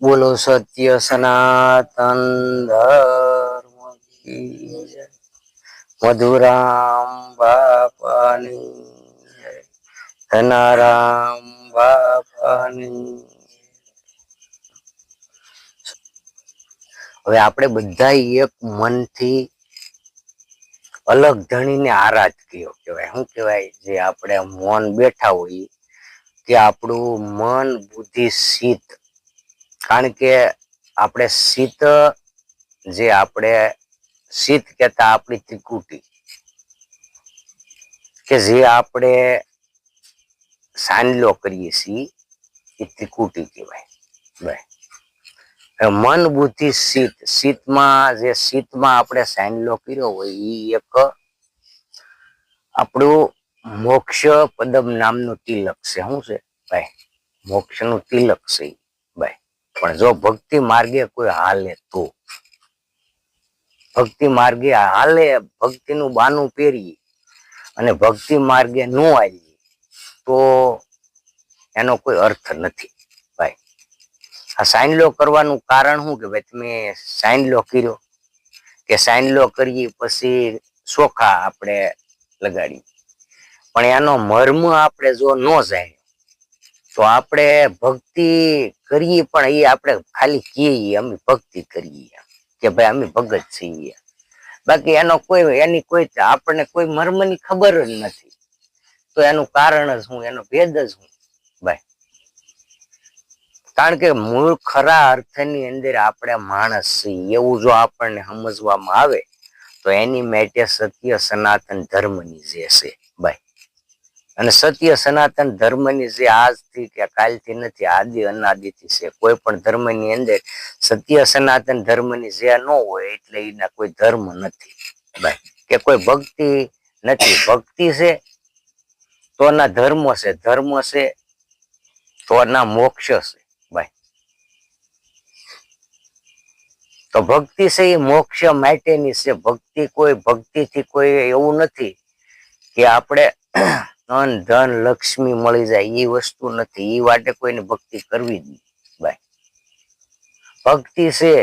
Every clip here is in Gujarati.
બોલો સત્ય સનાતન ધર્મ મધુરામ બાપાની ધનારામ બાપાની હવે આપણે બધા એક મનથી અલગ ધણીને આરાધ કયો કહેવાય. શું કહેવાય? જે આપણે મૌન બેઠા હોઈએ, કે આપણું મન બુદ્ધિ શીત કારણ કે આપણે શીત, જે આપણે શીત કહેતા આપણી ત્રિકુટી, કે જે આપણે સાંડલો કરીએ છીએ, એ ત્રિકુટી કહેવાય. મન, બુદ્ધિ, શીત. શીતમાં, જે શીતમાં આપણે સાંડલો કર્યો હોય એ એક આપણું મોક્ષ પદમ નામનું તિલક છે. શું છે? ભાઈ, મોક્ષનું તિલક છે પણ જો ભક્તિ માર્ગે કોઈ હાલે તો? ભક્તિ માર્ગે હાલે, ભક્તિનું બાનું પહેરીએ અને ભક્તિ માર્ગે ન આવીએ તો એનો કોઈ અર્થ નથી ભાઈ. આ સાઇન લો કરવાનું કારણ શું કે ભાઈ તમે સાઇનલો કર્યો? કે સાઇનલો કરીએ પછી ચોખા આપણે લગાડીએ. પણ એનો મર્મ આપણે જો ન જાય તો આપણે ભક્તિ કરીએ પણ એ આપણે ખાલી કહીએ અમે ભક્તિ કરીએ કે ભાઈ અમે ભગત છીએ. બાકી એનો કોઈ, એની કોઈ, આપણને કોઈ મર્મની ખબર જ નથી. તો એનું કારણ જ હું એનો ભેદ જ હું ભાઈ, કારણ કે મૂળ ખરા અર્થની અંદર આપણે માણસ છીએ. એવું જો આપણને સમજવામાં આવે, તો એની માટે સત્ય સનાતન ધર્મની જે છે, ભાઈ અને સત્ય સનાતન ધર્મની જે આજથી કે કાલથી નથી, આદિ અનાદિથી છે, કોઈ પણ ધર્મની અંદર સત્ય સનાતન ધર્મની જે ન હોય એટલે એના કોઈ ધર્મ નથી. કે કોઈ ભક્તિ નથી. ભક્તિ છે તો ના ધર્મ છે. ધર્મ છે તો ના મોક્ષ છે. ભાઈ, તો ભક્તિ છે એ મોક્ષ માટેની છે. ભક્તિ કોઈ ભક્તિથી કોઈ એવું નથી કે આપણે ધન ધન, લક્ષ્મી મળી જાય. એ વસ્તુ નથી. એ માટે કોઈને ભક્તિ કરવી જ ભાઈ ભક્તિ છે,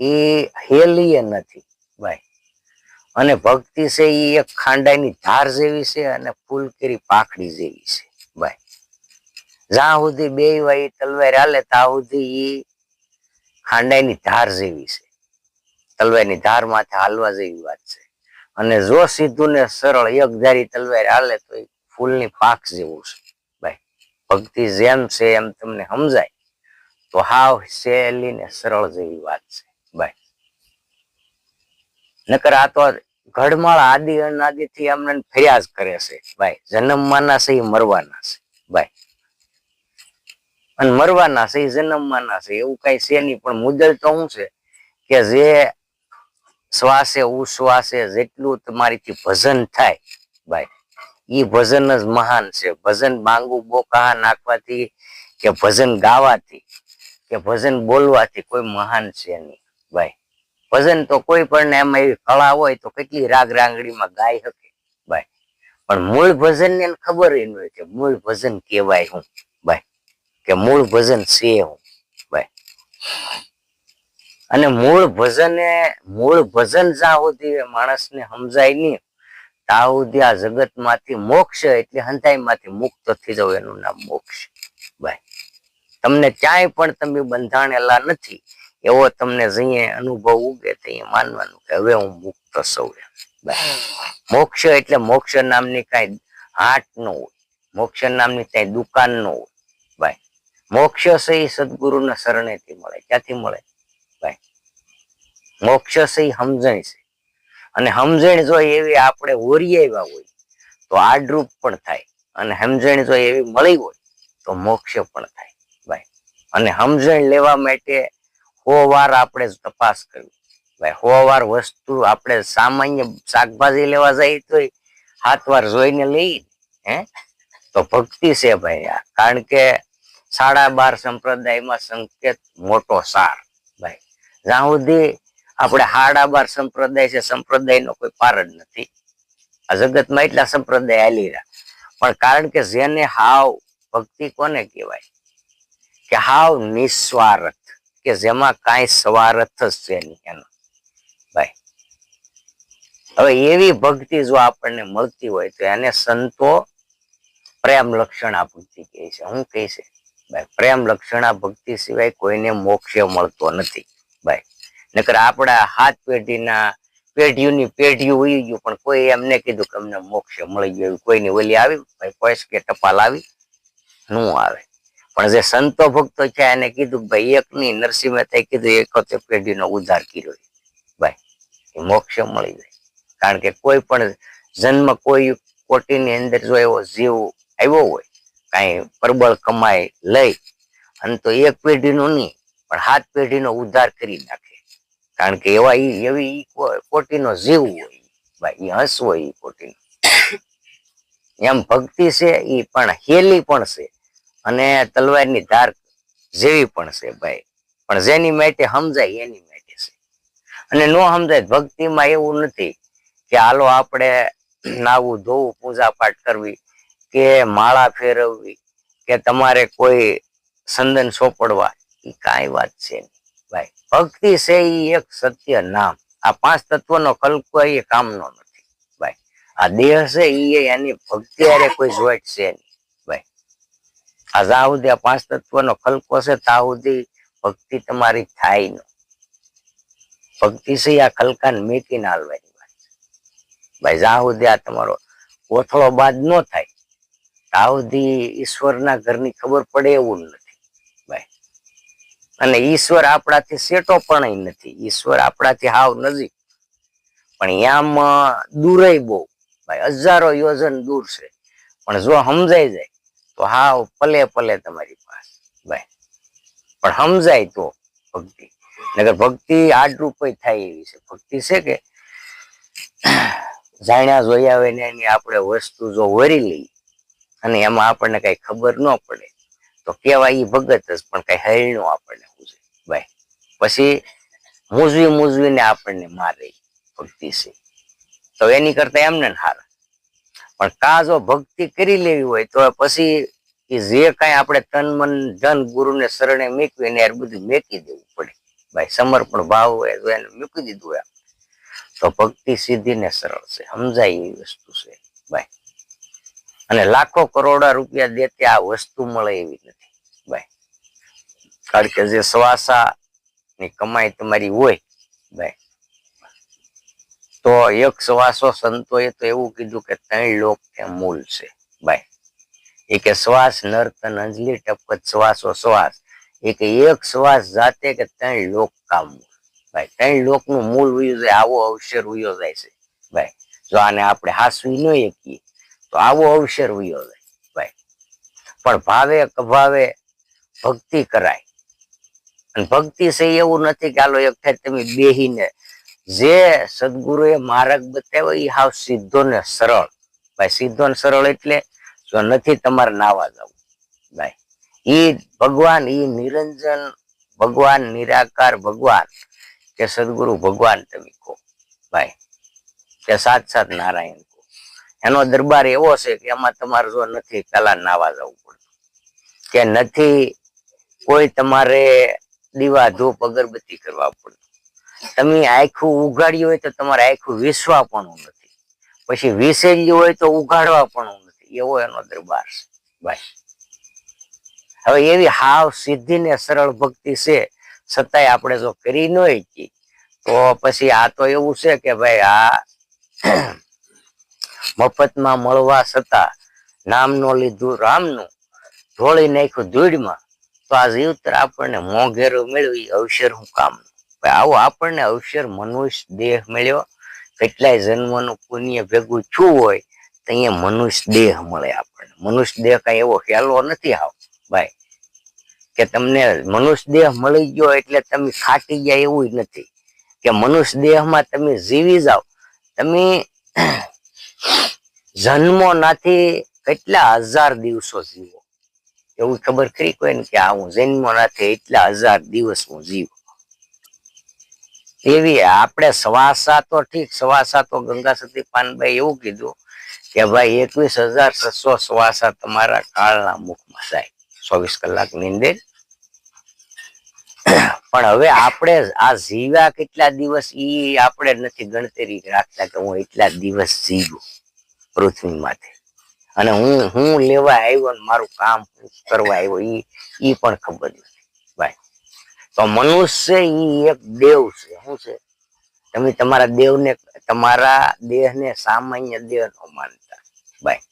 એ હેલીય નથી ભાઈ અને ભક્તિ છે એ એક ખાંડાની ધાર જેવી છે અને ફૂલકેરી પાખડી જેવી છે ભાઈ જ્યાં સુધી બે વાય તલવાર હાલે, ત્યાં સુધી એ ખાંડાની ધાર જેવી છે. તલવારની ધાર માથે હાલવા જેવી વાત છે. અને જો સીધું ને સરળ એકધારી તલવાર હાલે તો એ ફૂલની પાક જેવું છે. ભાઈ, ભક્તિ જેમ છે એમ તમને સમજાય. તો હાવ સહેલી ને સરળ જેવી વાત છે. ભાઈ, નકર આ તો ઘડમાળ આદિ અનાદિ થી એમને ફરિયાદ કરે છે. ભાઈ જન્મવાના છે એ મરવાના છે. ભાઈ, અને મરવાના છે એ જન્મવાના છે. એવું કઈ છે નહીં, પણ મુદ્દલ તો શું છે કે જે શ્વાસે ઉશ્વાસે જેટલું તમારીથી ભજન થાય, ભાઈ, ઈ ભજન જ મહાન છે. ભજન માંગુ બોકા નાખવાથી કે ભજન ગાવાથી કે ભજન બોલવાથી કોઈ મહાન છે નહીં, ભાઈ. ભજન તો કોઈ પણ એમાં એવી કળા હોય તો કેટલી રાગ રાંગડીમાં ગાઈ શકે ભાઈ. પણ મૂળ ભજન ને ખબર એ હોય કે મૂળ ભજન કહેવાય હું, ભાઈ, કે મૂળ ભજન છે હું, ભાઈ. અને મૂળ ભજને, મૂળ ભજન જ્યાં સુધી માણસને સમજાય નહીં, ત્યાં સુધી આ જગતમાંથી મોક્ષ એટલે હંતાઈ માંથી મુક્ત થઈ જવું એનું નામ મોક્ષ. ભાઈ તમને ક્યાંય પણ તમે બંધાણેલા નથી, એવો તમને જઈએ અનુભવ ઉગે ત્યાં માનવાનું કે હવે હું મુક્ત સૌ મોક્ષ એટલે મોક્ષ નામની કાંઈ હાટ ન હોય, મોક્ષ નામની કાંઈ દુકાન ન હોય. ભાઈ મોક્ષ સહી સદગુરુના શરણેથી મળે, ક્યાંથી મળે? ભાઈ મોક્ષ છે સમજણ છે. અને સમજણ જો એવી આપણે ઓરી હોય, તો આડરૂપ પણ થાય. અને સમજણ જો એવી મળી હોય, તો મોક્ષ પણ થાય. ભાઈ, અને સમજણ લેવા માટે હો આપણે તપાસ કરવી. ભાઈ, હો વસ્તુ આપણે સામાન્ય શાકભાજી લેવા જઈએ તો હાથ વાર જોઈને લઈ હે? તો ભક્તિ છે ભાઈ કારણ કે સાડા બાર સંપ્રદાયમાં સંકેત મોટો સાર. જ્યાં સુધી આપણે હાડાબાર સંપ્રદાય છે, સંપ્રદાયનો કોઈ પાર જ નથી. આ જગતમાં એટલા સંપ્રદાય હાલી રહ્યા પણ કારણ કે જેને હાવ ભક્તિ કોને કહેવાય? કે હાવ નિસ્વાર્થ, કે જેમાં કાંઈ સ્વાર્થ જ છે નહીં એનો. ભાઈ, હવે એવી ભક્તિ જો આપણને મળતી હોય તો એને સંતો પ્રેમ લક્ષણા ભક્તિ કહે છે. હું કહે છે, ભાઈ, પ્રેમ લક્ષણા ભક્તિ સિવાય કોઈને મોક્ષ મળતો નથી. ભાઈ. નકર આપણા હાથ પેઢીના પેઢીઓની પેઢીઓ હોય ગયું, પણ કોઈ એમને કીધું કે અમને મોક્ષ મળી ગયો કોઈની ઓલી આવી? ભાઈ, પોઈસ કે ટપાલ આવી? નું આવે. પણ જે સંતો ભક્તો છે, એને કીધું ભાઈ, એકની નરસિંહ મહેતાએ કીધું એકોતેર પેઢીનો ઉદ્ધાર કર્યો ભાઈ મોક્ષ મળી જાય કારણ કે કોઈ પણ જન્મ કોઈ કોટીની અંદર જો એવો જીવ આવ્યો હોય, કાંઈ પ્રબળ કમાઈ લઈ, અને તો એક પેઢીનો નહીં પણ હાથ પેઢીનો ઉદ્ધાર કરી નાખે. કારણ કે એવા એવી કોટીનો જીવ હોય. ભાઈ હસ હોય એ કોટીનો એમ ભક્તિ છે એ પણ હેલી પણ છે. અને તલવારની ધાર જેવી પણ છે ભાઈ. પણ જેની માટે સમજાય, એની માટે છે. અને નો સમજાય, ભક્તિમાં એવું નથી કે હાલો આપણે નાવું, ધોવું પૂજા પાઠ કરવી કે માળા ફેરવવી કે તમારે કોઈ સંદન સોપડવા. એ કાંઈ વાત છે ભાઈ, ભક્તિ છે એ એક સત્ય નામ. આ પાંચ તત્વનો કલ્પ એ કામનો નથી. ભાઈ, આ દેહ છે એ એની ભક્તિ અરે કોઈ જોઈટ છે આ જ્યાં સુધી આ પાંચ તત્વનો કલ્કો છે, ત્યાં સુધી ભક્તિ તમારી થાય ન. ભક્તિ છે એ ને મેકી ના હાલવાની વાત છે. ભાઈ, જ્યાં સુધી આ તમારો કોથળો બાદ ન થાય, ત્યાં સુધી ઈશ્વરના ઘરની ખબર પડે એવું નથી. અને ઈશ્વર આપણાથી સેટો પણ નથી. ઈશ્વર આપણાથી હાવ નજીક. પણ આમ દૂરય બહુ. ભાઈ, હજારો યોજન દૂર છે. પણ જો સમજાઈ જાય, તો હાવ પલે પલે તમારી પાસે. ભાઈ, પણ સમજાય તો ભક્તિ. નગર ભક્તિ આડરૂપ થાય એવી છે. ભક્તિ છે કે જાણ્યા જોયા હોય ને એની આપણે વસ્તુ જો વરી લઈએ, અને એમાં આપણને કઈ ખબર ન પડે તો કેવાય એ ભગત જ, પણ કઈ હૈણું આપણને પૂછે. ભાઈ પછી મૂઝવી મૂઝવીને આપણને મારે ભક્તિ છે. તો એની કરતા એમને હાર. પણ કા જો ભક્તિ કરી લેવી હોય, તો પછી એ જે કાંઈ આપણે તન મન ધન ગુરુને શરણે મેકવી એને બધું મેકી દેવું પડે. ભાઈ સમર્પણ ભાવ હોય તો એને મૂકી દીધું હોય તો ભક્તિ સીધી ને સરળ છે. સમજાય એવી વસ્તુ છે. ભાઈ અને લાખો કરોડા રૂપિયા દેતે આ વસ્તુ મળે એવી નથી. ભાઈ, કારણ કે જે શ્વાસા ની કમાઈ તમારી હોય, ભાઈ, તો એક શ્વાસો સંતોએ તો એવું કીધું કે ત્રણ લોક તે મૂળ છે, ભાઈ. એ કે શ્વાસ નર્તન અંજલી ટપકત શ્વાસો શ્વાસ. એ કે એક શ્વાસ જાતે કે ત્રણ લોક કામ ભાઈ, ત્રણ લોકનું મૂળ વયું આવો અવસર વયો જાય છે, ભાઈ. જો આને આપણે હાસવી ન શકીએ તો આવો અવસર વયો ભાઈ. પણ ભાવે કભાવે ભક્તિ કરાય. અને ભક્તિ છે એવું નથી કે હાલો એક તમે બેહીને જે સદગુરુએ માર્ગ બતાવ્યો એ હાવ સીધો ને સરળ. ભાઈ, સીધો ને સરળ એટલે જો નથી તમારે નાવા જવું. ભાઈ એ ભગવાન એ નિરંજન ભગવાન, નિરાકાર ભગવાન કે સદગુરુ ભગવાન તમે કહો. ભાઈ, કે સાત સાત નારાયણ. એનો દરબાર એવો છે કે એમાં તમારે જો નથી પેલા નાવા જવું પડતું. કે નથી કોઈ તમારે દીવા ધૂપ અગરબત્તી કરવા પડતું. તમે આખું ઉગાડ્યું હોય તો તમારે આખું વિસવા પણ નથી. પછી વિસેલ્યું હોય તો ઉગાડવા પણ નથી. એવો એનો દરબાર છે. ભાઈ હવે એવી હાવ સિદ્ધિ ને સરળ ભક્તિ છે. છતાંય આપણે જો કરી ન તો પછી આ તો એવું છે કે ભાઈ આ મફતમાં મળવા છતાં નામ નો લીધું રામનું ઢોળી નાખ્યું ધૂળમાં, તો આ જીવતર આપણને મોંઘેરો મેળવી અવસર હું કામ આવો આપણને અવસર મનુષ્ય દેહ મળ્યો. કેટલાય જન્મનું પુણ્ય ભેગું છું હોય તો અહીંયા મનુષ્ય દેહ મળે આપણને. મનુષ્ય દેહ કઈ એવો ખ્યાલો નથી આવ. ભાઈ, કે તમને મનુષ્ય દેહ મળી ગયો એટલે તમે ખાટી ગયા એવું નથી. કે મનુષ્ય દેહમાં તમે જીવી જાઓ. તમે જન્મો નાથી કેટલા હજાર દિવસો જીવો. એવું ખબર ખરી કોઈને કે આ હું જન્મો નાથી, એટલા હજાર દિવસ હું જીવો. એવી આપણે સવાસા તો ઠીક, સવાસા તો ગંગા સતી પાનભાઈ એવું કીધું કે ભાઈ એકવીસ હજાર છસો સવાસા તમારા કાળના મુખમાં જાય ચોવીસ કલાકની અંદર પણ હવે આપણે આ જીવ્યા કેટલા દિવસ ઈ આપણે નથી ગણતરી રાખતા કે હું એટલા દિવસ જીવ્યો પૃથ્વીમાંથી. અને હું હું લેવા આવ્યો મારું કામ કરવા આવ્યો, ઈ ઈ પણ ખબર ભાઈ, તો મનુષ્ય ઈ એક દેવ છે. શું છે? તમે તમારા દેવને, તમારા દેહને સામાન્ય દેહ નો માનતા. ભાઈ,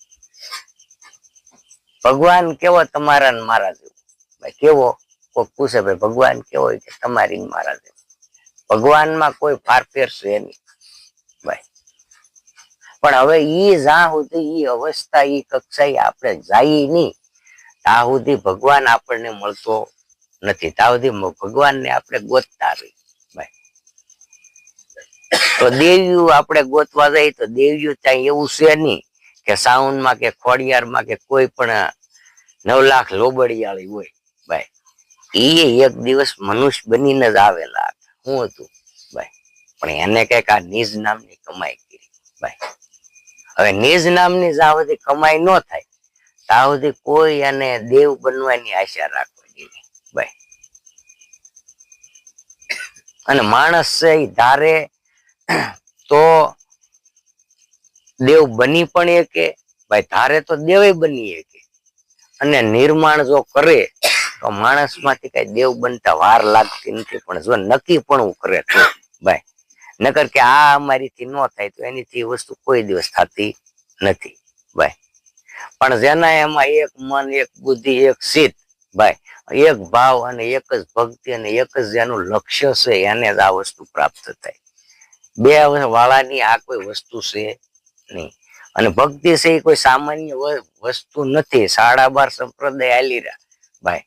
ભગવાન કેવો તમારા ને મારા જેવો? ભાઈ, કેવો? કોઈ પૂછે, ભાઈ, ભગવાન કેવો હોય? કે, તમારી મારા જેવો. ભગવાનમાં કોઈ ફારફેર છે નહીં. ભાઈ. પણ હવે ઈ જ્યાં સુધી ઈ અવસ્થા, ઈ કક્ષાએ આપણે જઈએ નહીં, ત્યાં સુધી ભગવાન આપણને મળતો નથી. ત્યાં સુધી ભગવાનને આપણે ગોતતા રહી તો દેવ્યું આપણે ગોતવા જઈએ તો દેવ્યું ત્યાં એવું છે નહીં કે સાઉન્ડમાં કે ખોડિયારમાં કે કોઈ પણ નવ લાખ લોબડિયાળી હોય. એ એક દિવસ મનુષ્ય બનીને જ આવેલા શું હતું. ભાઈ, પણ એને કંઈક આ નિજ નામની કમાઈ કરી. ભાઈ, હવે નિજ નામની જ્યાં કમાઈ ન થાય. ત્યાં કોઈ એને દેવ બનવાની આશા રાખવી જોઈએ ભાઈ, અને માણસ છે એ ધારે તો દેવ બની પણ કે ભાઈ, ધારે તો દેવે બની કે અને નિર્માણ જો કરે તો માણસમાંથી કઈ દેવ બનતા વાર લાગતી નથી, પણ જો નક્કી પણ કરે તો, ભાઈ. નકર કે આ અમારીથી ન થાય તો એનીથી વસ્તુ કોઈ દિવસ થતી નથી, ભાઈ. પણ જેના એમાં એક મન, એક બુદ્ધિ, એક ચિત્ત ભાઈ, એક ભાવ અને એક જ ભક્તિ અને એક જ જેનું લક્ષ્ય છે, એને જ આ વસ્તુ પ્રાપ્ત થાય. બે વાળાની આ કોઈ વસ્તુ છે નહીં. અને ભક્તિ છે એ કોઈ સામાન્ય વસ્તુ નથી. સાડા બાર સંપ્રદાય આલી રહ્યા, ભાઈ.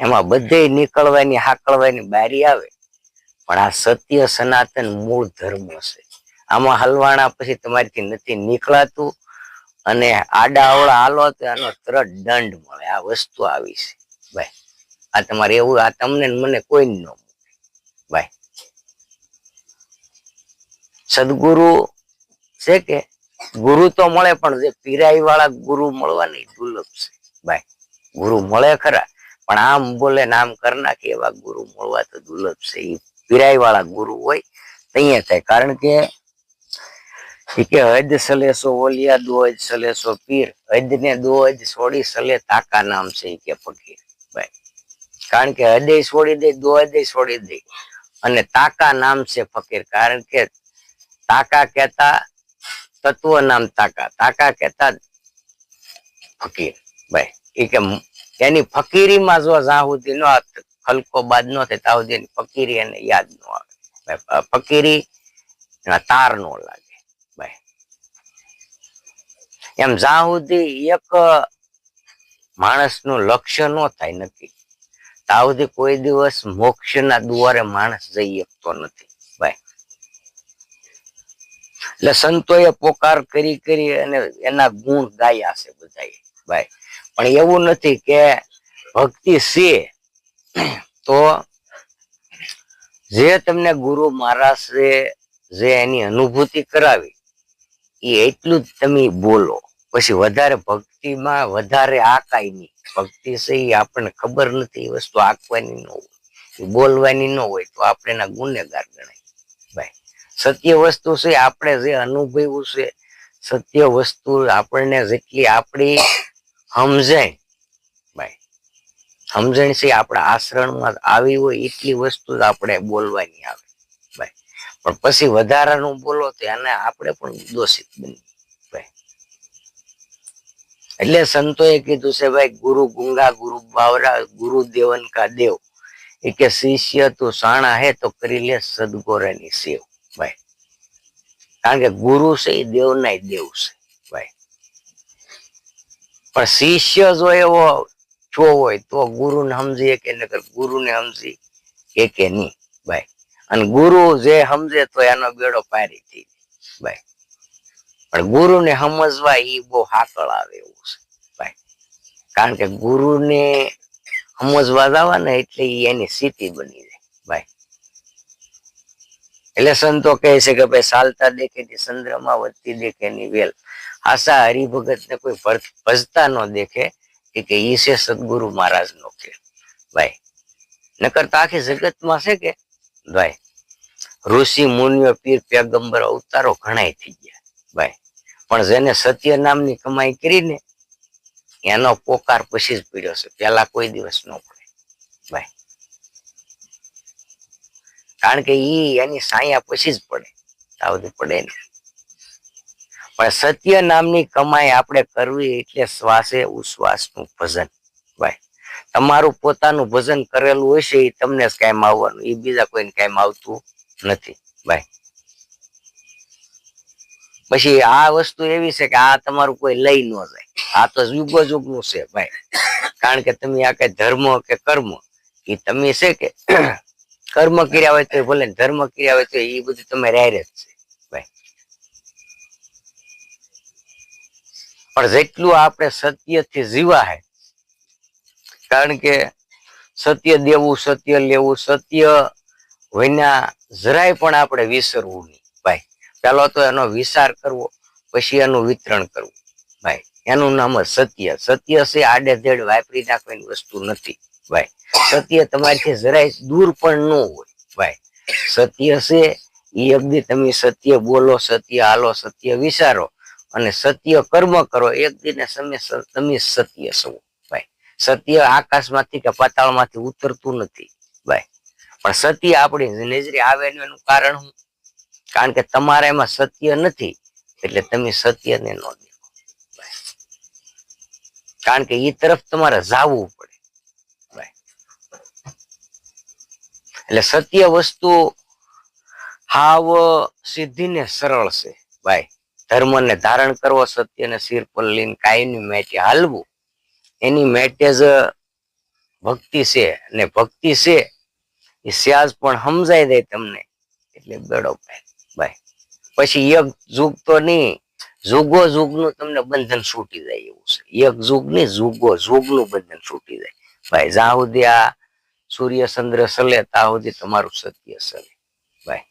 એમાં બધે નીકળવાની, હાકળવાની બારી આવે. પણ આ સત્ય સનાતન મૂળ ધર્મ છે. આમાં હલવાણા પછી તમારીથી નથી નીકળાતું અને આડા અવળા હાલો તો આનો તરત દંડ મળે. આ વસ્તુ આવી છે. ભાઈ, આ તમારે એવું, આ તમને મને કોઈ ન મૂકે. ભાઈ, સદગુરુ છે કે? ગુરુ તો મળે, પણ જે પીરાઈ વાળા ગુરુ મળવાની દુર્લભ છે. ભાઈ, ગુરુ મળે ખરા. પણ આમ બોલે નામ કરી નાખે એવા ગુરુ મળવા તો દુર્લભ છે. એ પીરાઈ વાળા ગુરુ હોય અહીંયા થાય. કારણ કે ઈ કે હદ સલેસો ઓલિયા દોજ સલેસો પીર. હદ ને દોજ છોડી સલે તાકા નામ છે કે ફકીર. ભાઈ. કારણ કે હદે છોડી દે દોહદે છોડી દે. અને તાકા નામ છે ફકીર. કારણ કે તાકા કહેતા તત્વ નામ તાકા. તાકા કહેતા ફકીર. ભાઈ. એ કે એની ફકીરીમાં જો જ્યાં સુધી નો ખલકો બાદ નો થાય ત્યાં ફકીરી એને યાદ ન આવે. ફકીરી તાર નો લાગે. એમ જ્યાં સુધી એક માણસનું લક્ષ્ય નો થાય નથી ત્યાં સુધી કોઈ દિવસ મોક્ષના દુવારે માણસ જઈ શકતો નથી. ભાઈ, એટલે સંતોએ પોકાર કરી કરી અને એના ગુણ ગાયા છે બધાએ. ભાઈ પણ એવું નથી કે ભક્તિ છે, તો જે તમને ગુરુ મહારાજ જે એની અનુભૂતિ કરાવી, એ એટલું જ તમે બોલો. પછી વધારે ભક્તિમાં વધારે આકાય નહીં. ભક્તિ છે એ આપણને ખબર નથી, એ વસ્તુ આંકવાની ન હોય. બોલવાની ન હોય, તો આપણે એના ગુનેગાર ગણાય. ભાઈ, સત્ય વસ્તુ છે, આપણે જે અનુભવ્યું છે, સત્ય વસ્તુ આપણને જેટલી આપણી સમજણ ભાઈ, સમજણ છે આપણા આશ્રણમાં આવી હોય એટલી વસ્તુ આપણે બોલવાની આવે. ભાઈ, પણ પછી વધારાનું બોલો તો એને આપણે પણ દોષિત બની એટલે સંતોએ કીધું છે, ભાઈ, ગુરુ ગુંગા, ગુરુ બાવરા, ગુરુ દેવન કા દેવ. એ કે, શિષ્ય તું સાણા હે તો કરી લે સદગોરાની સેવ. ભાઈ, કારણ કે ગુરુ છે એ દેવના દેવ છે. પણ શિષ્ય જો એવો છો હોય તો ગુરુને સમજીએ કે નકર ગુરુને સમજી કે કે નહીં. ભાઈ, અને ગુરુ જે સમજે તો એનો બેડો પારી થઈ ભાઈ, પણ ગુરુને સમજવા એ બહુ હાકળ આવે એવું છે. ભાઈ, કારણ કે ગુરુને સમજવા જવા ને એટલે એની સ્થિતિ બની જાય. ભાઈ, એટલે સંતો કહે છે કે ભાઈ ચાલતા દેખે ચંદ્રમાં વધતી દેખે ની વેલ. આશા હરિભગત ને કોઈ ભજતા ન દેખે કે ઈ છે સદગુરુ મહારાજ નો કે. ભાઈ, નકર તો આખી જગતમાં છે કે? ભાઈ, ઋષિ, મુનિઓ, પીર પેગંબર અવતારો ઘણા થઈ ગયા. ભાઈ, પણ જેને સત્ય નામની કમાઈ કરીને એનો પોકાર પછી જ પીડ્યો છે. પેલા કોઈ દિવસ ન પડે. ભાઈ, કારણ કે ઈ એની સાયા પછી જ પડે. તાવથી પડે ને. પણ સત્ય નામની કમાઈ આપણે કરવી એટલે શ્વાસે ઉશ્વાસનું ભજન, ભાઈ. તમારું પોતાનું ભજન કરેલું હશે એ તમને જ કાયમ આવવાનું એ બીજા કોઈને કાયમ આવતું નથી, ભાઈ. પછી આ વસ્તુ એવી છે કે આ તમારું કોઈ લઈ ન જાય, આ તો યુગો યુગનું છે, ભાઈ. કારણ કે તમે આ કઈ ધર્મ કે કર્મ એ તમે છે કે કર્મ કર્યા હોય તો ભલે ધર્મ કર્યા હોય તો એ બધું તમે રાયરે જ છે. પણ જેટલું આપણે સત્યથી જીવા હે કારણ કે સત્ય દેવું, સત્ય લેવું, સત્ય વિના જરાય પણ આપણે વિસરવું નહીં. ભાઈ પેલો તો એનો વિચાર કરવો, પછી એનું વિતરણ કરવું. ભાઈ, એનું નામ સત્ય. સત્ય છે આડેધડ વાપરી નાખવાની વસ્તુ નથી. ભાઈ, સત્ય તમારીથી જરાય દૂર પણ ન હોય. ભાઈ, સત્ય છે એ અગદી તમે સત્ય બોલો, સત્ય હાલો, સત્ય વિચારો. અને સત્ય કર્મ કરો, એક દિને તમે તમે સત્ય છો. ભાઈ, સત્ય આકાશમાંથી કે પાતાળમાંથી ઉતરતું નથી. ભાઈ, પણ સત્ય આપણી નજરે આવે એનું કારણ હું કારણ કે તમારા એમાં સત્ય નથી, એટલે તમે સત્યને ન દેખો. કારણ કે એ તરફ તમારે જાવું પડે. એટલે સત્ય વસ્તુ હાવ સીધી ને સરળ છે. ભાઈ ધર્મને ધારણ કરવો સત્યને સિર પર લઈને કાયની મેટે હાલવું. એની મેટે જ ભક્તિ છે અને ભક્તિ છે એ સ્યાજ પણ સમજાઈ દે તમને. એટલે બેડો ભાઈ ભાઈ પછી એક જુગ તો નહીં, જુગો જુગનું તમને બંધન છૂટી જાય એવું છે. એક જુગ નહીં, જુગો જુગનું બંધન છૂટી જાય. ભાઈ, જ્યાં સુધી આ સૂર્ય ચંદ્ર સલે, ત્યાં સુધી તમારું સત્ય સલે ભાઈ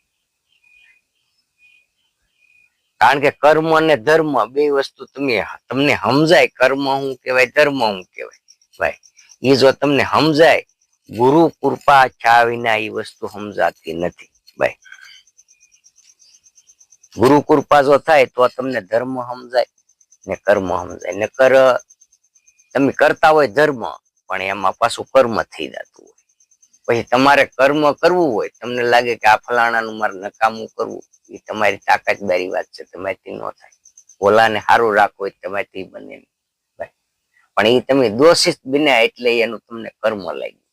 કારણ કે કર્મ અને ધર્મ બે વસ્તુ તમે તમને સમજાય, કર્મ હું કહેવાય, ધર્મ હું કહેવાય. ભાઈ એ જો તમને સમજાય, ગુરુ કૃપા છા વિના એ વસ્તુ સમજાતી નથી. ભાઈ, ગુરુ કૃપા જો થાય તો તમને ધર્મ સમજાય ને કર્મ સમજાય. ને કર તમે કરતા હોય ધર્મ, પણ એમાં પાછું કર્મ થઈ જતું હોય. પછી તમારે કર્મ કરવું હોય, તમને લાગે કે આ ફલાણાનું મારે નકામું કરવું, એ તમારી તાકાતદારી વાત છે, તમારીથી ન થાય. ઓલાને સારું રાખવું હોય તમારીથી બને પણ એ તમે દોષિત બન્યા એટલે એનું તમને કર્મ લાગ્યું.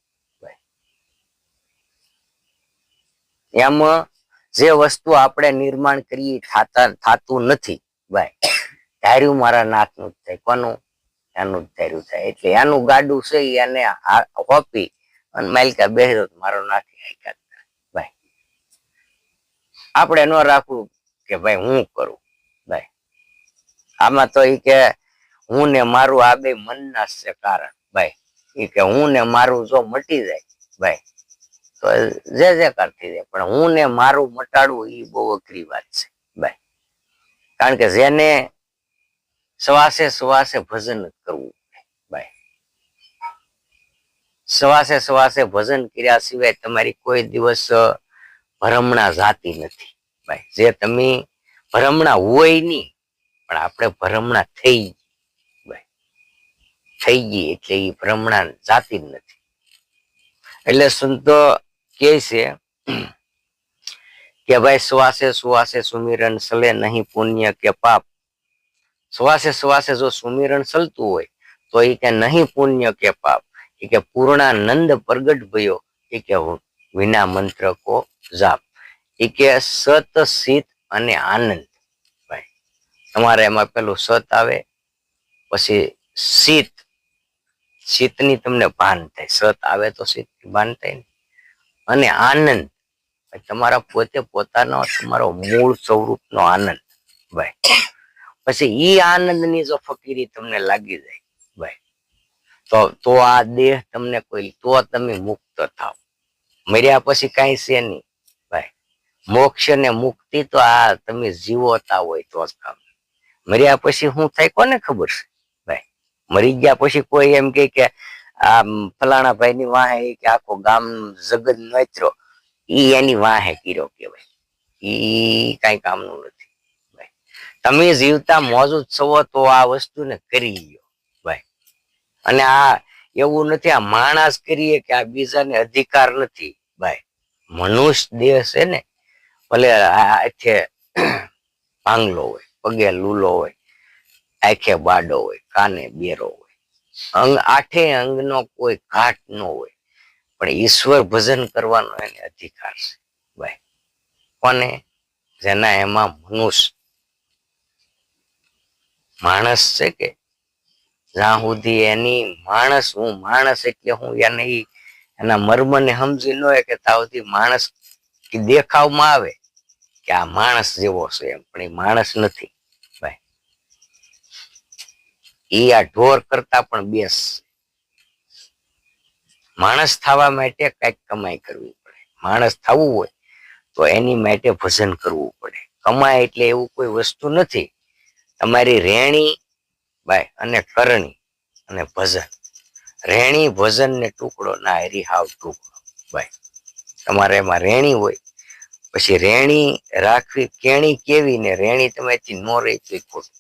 એમાં જે વસ્તુ આપણે નિર્માણ કરીએ થાતા, થાતું નથી. ભાઈ ધાર્યું મારા નાથનું જ થાય. કોનું? એનું જ ધાર્યું થાય. એટલે એનું ગાડું છે એને હોપી. અને માલિકા બેહરો મારો નાખી હાક્યા ભાઈ આપણે ન રાખવું કે ભાઈ હું કરું. ભાઈ આમાં તો એ કે હું ને મારું આ બે મનના છે કારણ. ભાઈ એ કે હું ને મારું જો મટી જાય. ભાઈ તો જે જે કરતી જાય પણ હું ને મારું મટાડવું એ બહુ અઘરી વાત છે. ભાઈ કારણ કે જેને શ્વાસે શ્વાસે ભજન જ કરવું ભાઈ શ્વાસે શ્વાસે ભજન કર્યા સિવાય તમારી કોઈ દિવસ ભરમણા જાતી નથી. ભાઈ, જે તમે ભરમણા હોય નહીં, પણ આપણે ભરમણા થઈ ભાઈ, થઈ ગઈ એટલે એ ભ્રમણા જાતી જ નથી. એટલે સંતો કે છે કે ભાઈ શ્વાસે શ્વાસે સુમિરન સલે નહીં પુણ્ય કે પાપ. શ્વાસે શ્વાસે જો સુમિરન ચલતું હોય, તો એ કે નહીં પુણ્ય કે પાપ. કે પૂર્ણાનંદ પ્રગટ ભયો, એ કે વિના મંત્ર કો જાપ. એ કે સત સીત અને આનંદ. ભાઈ, તમારે એમાં પેલું સત આવે, પછી શીત શીતની તમને ભાન થાય. સત આવે તો શીત ભાન થાય ને. અને આનંદ. તમારા પોતે પોતાનો, તમારો મૂળ સ્વરૂપનો આનંદ. ભાઈ, પછી ઈ આનંદની જો ફકીરી તમને લાગી જાય તો તો આ દેહ તમને કોઈ તો તમે મુક્ત થાવ. મર્યા પછી કાંઈ છે નહીં ભાઈ. મોક્ષ ને મુક્તિ તો આ તમે જીવોતા હોય તો જ કામ મર્યા પછી શું થાય કોને ખબર છે ભાઈ? મરી ગયા પછી કોઈ એમ કે કે આ ફલાણા ભાઈ ની વાહે કે આખો ગામ જગત નોતરો ઈ એની વાહે કીરો કેવાય ઈ કઈ કામનું નથી તમે જીવતા મોજુદ છો તો આ વસ્તુને કરી લ્યો. અને આ એવું નથી, આ માણસ કરીએ કે આ બીજાને અધિકાર નથી, ભાઈ. મનુષ્ય દેહ છે ને, ભલે આ છે પાંગલો હોય, પગે લૂલો હોય, આખે બાડો હોય, કાને બેરો હોય. અંગ, આઠે અંગનો કોઈ ઘાટ ન હોય. પણ ઈશ્વર ભજન કરવાનો એને અધિકાર છે, ભાઈ. કોને? જેના એમાં મનુષ્ય. માણસ છે કે જ્યાં સુધી એની માણસ હું માણસ એટલે હું એને એના મર્મને સમજી હોય કે સુધી માણસ દેખાવમાં આવે કે આ માણસ જેવો છે એમ, પણ એ માણસ નથી. ભાઈ આ ઢોર કરતા પણ બેસ. માણસ થવા માટે કંઈક કમાઈ કરવી પડે. માણસ થવું હોય તો એની માટે ભજન કરવું પડે. કમાય એટલે એવું કોઈ વસ્તુ નથી. તમારી રેણી ભાઈ અને કરણી, અને ભજન. રેણી ભજન ને ટુકડો, ના હેરી હાવ ટુકડો, બાય. તમારે એમાં રેણી હોય, પછી રેણી રાખવી કેણી કેવી ને રેણી તમે નો રહી તો ખોટું.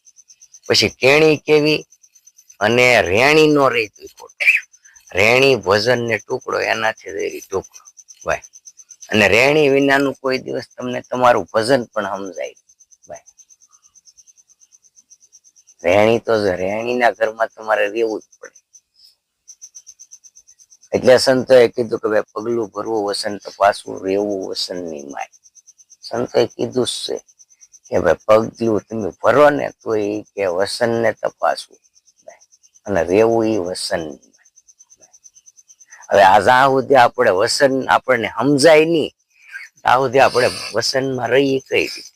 પછી કેણી કેવી અને રેણી નો રહી તો ખોટું. રેણી ભજન ને ટુકડો, એનાથી રેડી ટુકડો, બાય. અને રેણી વિનાનું કોઈ દિવસ તમને તમારું ભજન પણ સમજાય ભાઈ રેણી તો રહેણીના ઘરમાં તમારે રહેવું જ પડે. એટલે સંતોએ કીધું કે ભાઈ, પગલું ભરવું વસંત પાછું રહેવું વસંતની માય. સંતોએ કીધું છે કે ભાઈ, પગલું તમે ભરો ને તો એ કે વસન ને તપાસવું. અને રહેવું એ વસન હવે આ જ્યાં સુધી આપણે વસન આપણને સમજાય નહીં, ત્યાં સુધી આપણે વસનમાં રહીએ કઈ રીતે?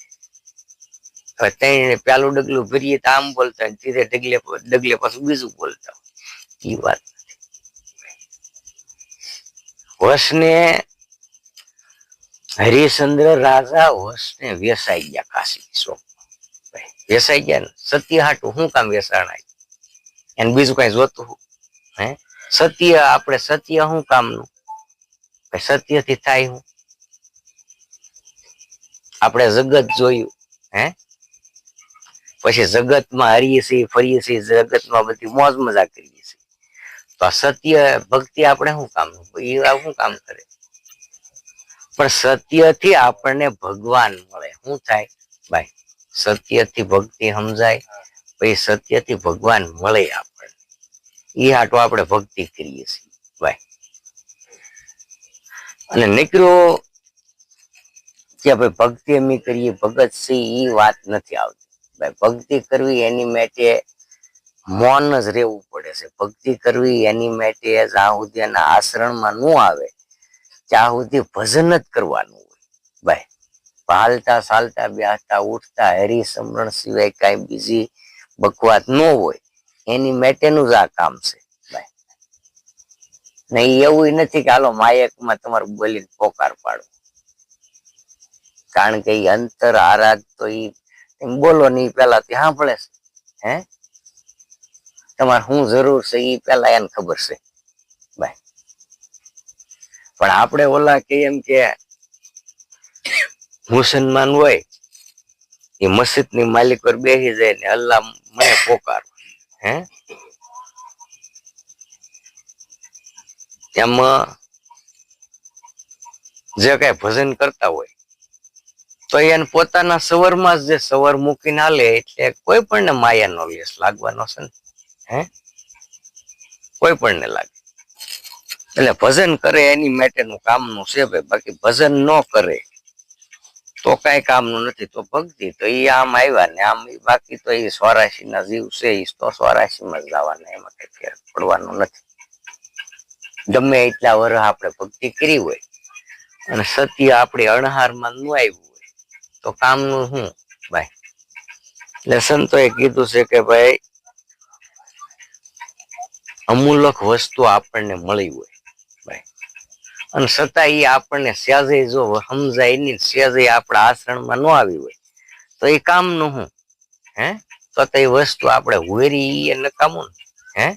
હવે તેને પેલું ડગલું ભરીએ તો આમ બોલતા હોય, ધીરે ડગલે ડગલે પાછું બીજું બોલતા હોય. એ વાત વસને હરિશ્ચંદ્ર રાજા વસને વેસાઈ ગયા કાશી વેસાઈ ગયા ને? સત્ય હાટું શું કામ વેસાણાય? એને બીજું કઈ જોતું હું? સત્ય આપણે સત્ય શું કામનું? સત્યથી થાય હું? આપણે જગત જોયું હે? પછી જગતમાં હરીએ છીએ, ફરીએ છીએ, જગતમાં બધી મોજ મજા કરીએ છીએ તો આ સત્ય ભક્તિ આપણે શું કામ? એ શું કામ કરે? પણ સત્યથી આપણને ભગવાન મળે. શું થાય? ભાઈ, સત્યથી ભક્તિ સમજાય, પછી સત્યથી ભગવાન મળે આપણને. એ હાટો આપણે ભક્તિ કરીએ છીએ, ભાઈ. અને નીકળો, કે ભાઈ ભક્તિ અમે કરીએ, ભગત સિંહ એ વાત નથી આવતી. ભક્તિ કરવી એની માટે મૌન જ રહેવું પડે છે. ભક્તિ કરવી એની માટે જ્યાં સુધી એના આશ્રમમાં ન આવે, ત્યાં સુધી ભજન જ કરવાનું હોય. ભાઈ હાલતા ચાલતા બેસતા ઉઠતા હરી સમરણ સિવાય કાંઈ બીજી બકવાત ન હોય. એની માટેનું જ આ કામ છે. ભાઈ, નહીં, એવું નથી કે હાલો માયકમાં તમારું બોલીને પોકાર પાડો. કારણ કે અંતર આરાધ તો એમ બોલો ને પેલા તે સાંભળે છે, હે? તમારે શું જરૂર છે એ પેલા એને ખબર છે. ભાઈ પણ આપણે ઓલા કે એમ કે મુસલમાન હોય, એ મસ્જિદની માલિક પર બેસી જાય ને અલ્લાહ મને પોકાર, હે? એમાં જે કઈ ભજન કરતા હોય તો એને પોતાના સવરમાં જ જે સવર મૂકીને હાલે એટલે કોઈ પણ માયાનો લેસ લાગવાનો છે ને, હે? કોઈ પણ ને લાગે. એટલે ભજન કરે એની માટેનું કામનું છે ભાઈ, બાકી ભજન ન કરે તો કઈ કામનું નથી. તો ભક્તિ તો એ આમ આવ્યા ને આમ બાકી તો એ સ્વરાશી ના જીવ છે એ તો સ્વરાશી માં જ જવાના, એમાં કઈ ફેર પડવાનો નથી. ગમે એટલા વર્ષ આપણે ભક્તિ કરી હોય અને સત્ય આપણે અણહારમાં ન આવ્યું તો કામનું શું? ભાઈ એટલે સંતોએ કીધું છે કે ભાઈ, અમૂલક વસ્તુ આપણને મળી હોય. ભાઈ અને છતાં એ આપણને સ્યાજે જો સમજાય નહીં, સ્યાજે આપણા આશ્રમમાં ન આવી હોય, તો એ કામનું શું? હે? તો એ વસ્તુ આપણે હુરી એ નકામું ને. હે?